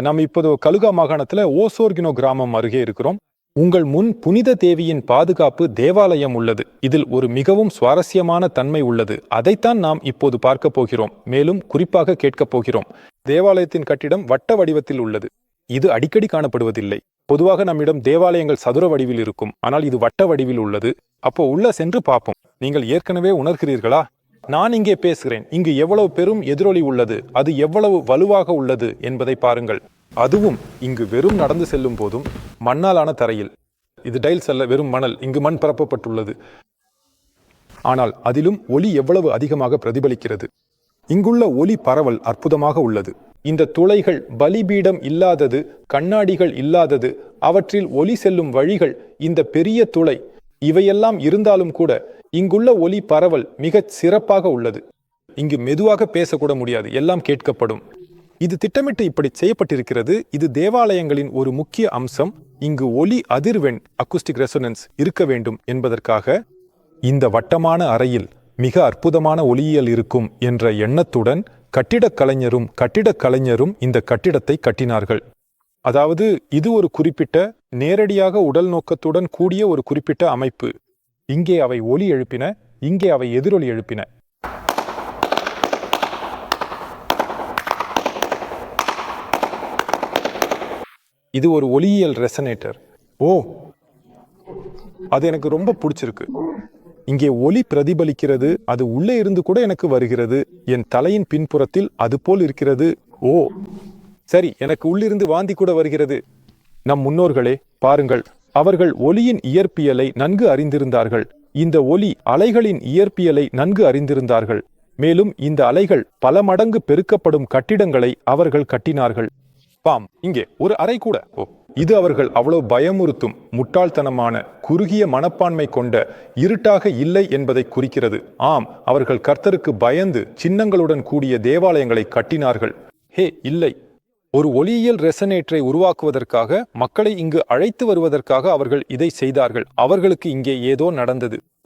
நாம் இப்போது கலுகா மாகாணத்துல ஓசோர்கினோ கிராமம் அருகே இருக்கிறோம். உங்கள் முன் புனித தேவியின் பாதுகாப்பு தேவாலயம் உள்ளது. இதில் ஒரு மிகவும் சுவாரஸ்யமான தன்மை உள்ளது. அதைத்தான் நாம் இப்போது பார்க்க போகிறோம். மேலும் குறிப்பாக கேட்கப் போகிறோம். தேவாலயத்தின் கட்டிடம் வட்ட வடிவத்தில் உள்ளது. இது அடிக்கடி காணப்படுவதில்லை. பொதுவாக நம்மிடம் தேவாலயங்கள் சதுர வடிவில் இருக்கும். ஆனால் இது வட்ட வடிவில் உள்ளது. அப்போ உள்ள சென்று பார்ப்போம். நீங்கள் ஏற்கனவே உணர்கிறீர்களா? நான் இங்கே பேசுகிறேன். இங்கு எவ்வளவு பெரும் எதிரொலி உள்ளது அது எவ்வளவு வலுவாக உள்ளது என்பதை பாருங்கள். அதுவும் இங்கு வெறும் நடந்து செல்லும் போதும் மண்ணாலான தரையில். இது டைல்ஸ் அல்ல வெறும் மணல். இங்கு மண் பரப்பப்பட்டுள்ளது. ஆனால் அதிலும் ஒளி எவ்வளவு அதிகமாக பிரதிபலிக்கிறது. இங்குள்ள ஒளி பரவல் அற்புதமாக உள்ளது. இந்த துளைகள் பலிபீடம் இல்லாதது கண்ணாடிகள் இல்லாதது அவற்றில் ஒலி செல்லும் வழிகள் இந்த பெரிய துளை இவையெல்லாம் இருந்தாலும் கூட இங்குள்ள ஒலி பரவல் மிகச் சிறப்பாக உள்ளது. இங்கு மெதுவாக பேசக்கூட முடியாது எல்லாம் கேட்கப்படும். இது திட்டமிட்டு இப்படி செய்யப்பட்டிருக்கிறது. இது தேவாலயங்களின் ஒரு முக்கிய அம்சம். இங்கு ஒலி அதிர்வெண் அக்குஸ்டிக் ரெசோனன்ஸ் இருக்க வேண்டும் என்பதற்காக இந்த வட்டமான அறையில் மிக அற்புதமான ஒளியியல் இருக்கும் என்ற எண்ணத்துடன் கட்டிடக் கலைஞரும் கட்டிடக் கலைஞரும் இந்த கட்டிடத்தை கட்டினார்கள். அதாவது இது ஒரு குறிப்பிட்ட நேரடியாக உடல் நோக்கத்துடன் கூடிய ஒரு குறிப்பிட்ட அமைப்பு. இங்கே அவை ஒலி எழுப்பின இங்கே அவை எதிரொலி எழுப்பின. இது ஒரு ஒலியியல் ரெசனேட்டர். ஓ! அது எனக்கு ரொம்ப பிடிச்சிருக்கு. இங்கே ஒலி பிரதிபலிக்கிறது அது உள்ளே இருந்து கூட எனக்கு வருகிறது. என் தலையின் பின்புறத்தில் அது போல் இருக்கிறது. ஓ! சரி எனக்கு உள்ளிருந்து வாந்தி கூட வருகிறது. நம் முன்னோர்களே பாருங்கள் அவர்கள் ஒலியின் இயற்பியலை நன்கு அறிந்திருந்தார்கள். இந்த ஒலி அலைகளின் இயற்பியலை நன்கு அறிந்திருந்தார்கள். மேலும் இந்த அலைகள் பல மடங்கு பெருக்கப்படும் கட்டிடங்களை அவர்கள் கட்டினார்கள். பாம் இங்கே ஒரு அறை கூட. ஓ இது அவர்கள் அவ்வளவு பயமுறுத்தும் முட்டாள்தனமான குறுகிய மனப்பான்மை கொண்ட இருட்டாக இல்லை என்பதை குறிக்கிறது. ஆம் அவர்கள் கர்த்தருக்கு பயந்து சின்னங்களுடன் கூடிய தேவாலயங்களை கட்டினார்கள். ஹே இல்லை. ஒரு ஒளியியல் ரெசனேட்டரை உருவாக்குவதற்காக மக்களை இங்கு அழைத்து வருவதற்காக அவர்கள் இதை செய்தார்கள். அவர்களுக்கு இங்கே ஏதோ நடந்தது.